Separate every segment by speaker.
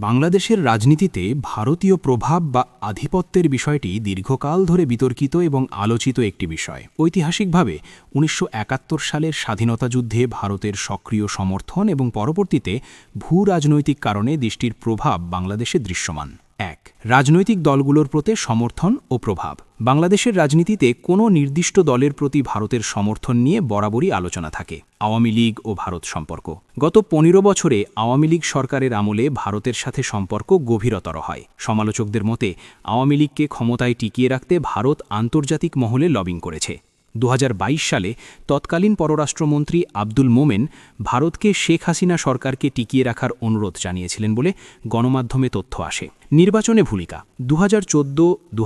Speaker 1: বাংলাদেশের রাজনীতিতে ভারতীয় প্রভাব বা আধিপত্যের বিষয়টি দীর্ঘকাল ধরে বিতর্কিত এবং আলোচিত একটি বিষয়। ঐতিহাসিকভাবে, উনিশশো একাত্তর সালের স্বাধীনতা যুদ্ধে ভারতের সক্রিয় সমর্থন এবং পরবর্তীতে ভূ রাজনৈতিক কারণে দেশটির প্রভাব বাংলাদেশে দৃশ্যমান। এক, রাজনৈতিক দলগুলোর প্রতি সমর্থন ও প্রভাব। বাংলাদেশের রাজনীতিতে কোনো নির্দিষ্ট দলের প্রতি ভারতের সমর্থন নিয়ে বরাবরই আলোচনা থাকে, আওয়ামী লীগ ও ভারত সম্পর্ক। গত পনেরো বছরে আওয়ামী লীগ সরকারের আমলে ভারতের সাথে সম্পর্ক গভীরতর হয়। সমালোচকদের মতে, আওয়ামী লীগকে ক্ষমতায় টিকিয়ে রাখতে ভারত আন্তর্জাতিক মহলে লবিং করেছে। দু হাজার বাইশ সালে তৎকালীন পররাষ্ট্রমন্ত্রী আব্দুল মোমেন ভারতকে শেখ হাসিনা সরকারকে টিকিয়ে রাখার অনুরোধ জানিয়েছিলেন বলে গণমাধ্যমে তথ্য আসে। নির্বাচনে ভূমিকা। দু হাজার চোদ্দ দু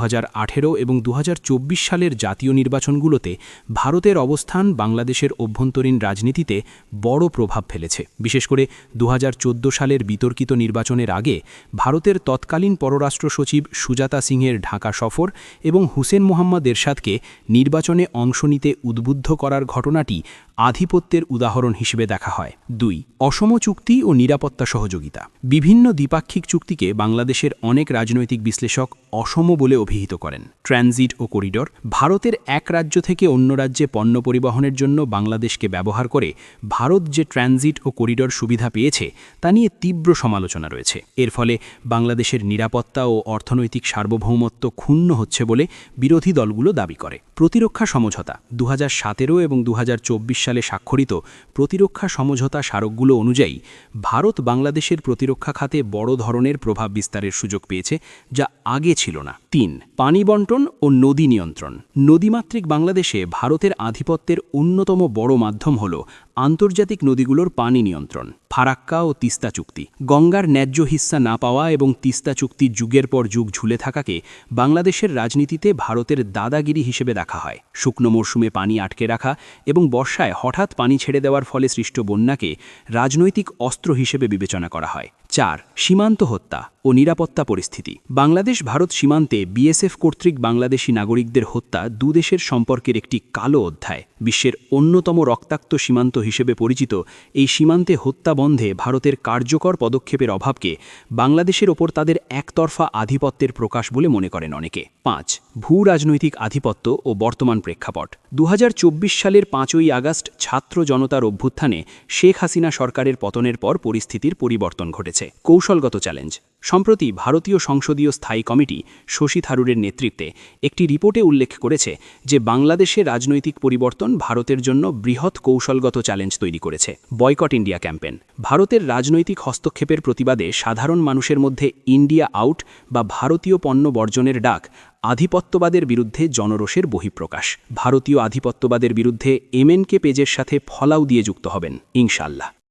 Speaker 1: এবং দু হাজার চব্বিশ সালের জাতীয় নির্বাচনগুলোতে ভারতের অবস্থান বাংলাদেশের অভ্যন্তরীণ রাজনীতিতে বড় প্রভাব ফেলেছে। বিশেষ করে দু হাজার চোদ্দ সালের বিতর্কিত নির্বাচনের আগে ভারতের তৎকালীন পররাষ্ট্র সচিব সুজাতা সিংয়ের ঢাকা সফর এবং হুসেন মোহাম্মদ এরশাদকে নির্বাচনে অংশ নিতে উদ্বুদ্ধ করার ঘটনাটি আধিপত্যের উদাহরণ হিসেবে দেখা হয়। দুই, অসম চুক্তি ও নিরাপত্তা সহযোগিতা। বিভিন্ন দ্বিপাক্ষিক চুক্তিকে বাংলাদেশের অনেক রাজনৈতিক বিশ্লেষক অসম বলে অভিহিত করেন। ট্রানজিট ও করিডর, ভারতের এক রাজ্য থেকে অন্য রাজ্যে পণ্য পরিবহনের জন্য বাংলাদেশকে ব্যবহার করে ভারত যে ট্রানজিট ও করিডর সুবিধা পেয়েছে, তা নিয়ে তীব্র সমালোচনা রয়েছে। এর ফলে বাংলাদেশের নিরাপত্তা ও অর্থনৈতিক সার্বভৌমত্ব ক্ষুণ্ণ হচ্ছে বলে বিরোধী দলগুলো দাবি করে। প্রতিরক্ষা সমঝোতা, দুহাজার সতেরো এবং দু হাজার চব্বিশ সালে স্বাক্ষরিত প্রতিরক্ষা সমঝোতা স্মারকগুলো অনুযায়ী, ভারত বাংলাদেশের প্রতিরক্ষা খাতে বড় ধরনের প্রভাব বিস্তারের সুযোগ পেয়েছে যা আগে ছিল না। তিন, পানি বন্টন ও নদী নিয়ন্ত্রণ। নদীমাতৃক বাংলাদেশে ভারতের আধিপত্যের অন্যতম বড় মাধ্যম হল আন্তর্জাতিক নদীগুলোর পানি নিয়ন্ত্রণ, ফারাক্কা ও তিস্তা চুক্তি। গঙ্গার ন্যায্য হিস্সা না পাওয়া এবং তিস্তা চুক্তি যুগের পর যুগ ঝুলে থাকাকে বাংলাদেশের রাজনীতিতে ভারতের দাদাগিরি হিসেবে দেখা হয়। শুকনো মরশুমে পানি আটকে রাখা এবং বর্ষায় হঠাৎ পানি ছেড়ে দেওয়ার ফলে সৃষ্ট বন্যাকে রাজনৈতিক অস্ত্র হিসেবে বিবেচনা করা হয়। চার, সীমান্ত হত্যা ও নিরাপত্তা পরিস্থিতি। বাংলাদেশ, ভারত সীমান্তে বিএসএফ কর্তৃক বাংলাদেশি নাগরিকদের হত্যা দুদেশের সম্পর্কের একটি কালো অধ্যায়। বিশ্বের অন্যতম রক্তাক্ত সীমান্ত হিসেবে পরিচিত এই সীমান্তে হত্যা বন্ধে ভারতের কার্যকর পদক্ষেপের অভাবকে বাংলাদেশের ওপর তাদের একতরফা আধিপত্যের প্রকাশ বলে মনে করেন অনেকে। পাঁচ ভূ রাজনৈতিক আধিপত্য ও বর্তমান প্রেক্ষাপট। দু হাজার চব্বিশ সালের পাঁচই আগস্ট ছাত্র জনতার অভ্যুত্থানে শেখ হাসিনা সরকারের পতনের পর পরিস্থিতির পরিবর্তন ঘটেছে। কৌশলগত চ্যালেঞ্জ। সম্প্রতি ভারতীয় সংসদীয় স্থায়ী কমিটি শশী থারুরের নেতৃত্বে একটি রিপোর্টে উল্লেখ করেছে যে বাংলাদেশে রাজনৈতিক পরিবর্তন ভারতের জন্য বৃহৎ কৌশলগত চ্যালেঞ্জ তৈরি করেছে। বয়কট ইন্ডিয়া ক্যাম্পেন ভারতের রাজনৈতিক হস্তক্ষেপের প্রতিবাদে সাধারণ মানুষের মধ্যে ইন্ডিয়া আউট বা ভারতীয় পণ্য বর্জনের ডাক আধিপত্যবাদের বিরুদ্ধে জনরোষের বহিঃপ্রকাশ। ভারতীয় আধিপত্যবাদের বিরুদ্ধে এমএনকে পেজের সাথে ফলাও দিয়ে যুক্ত হবেন ইনশাল্লাহ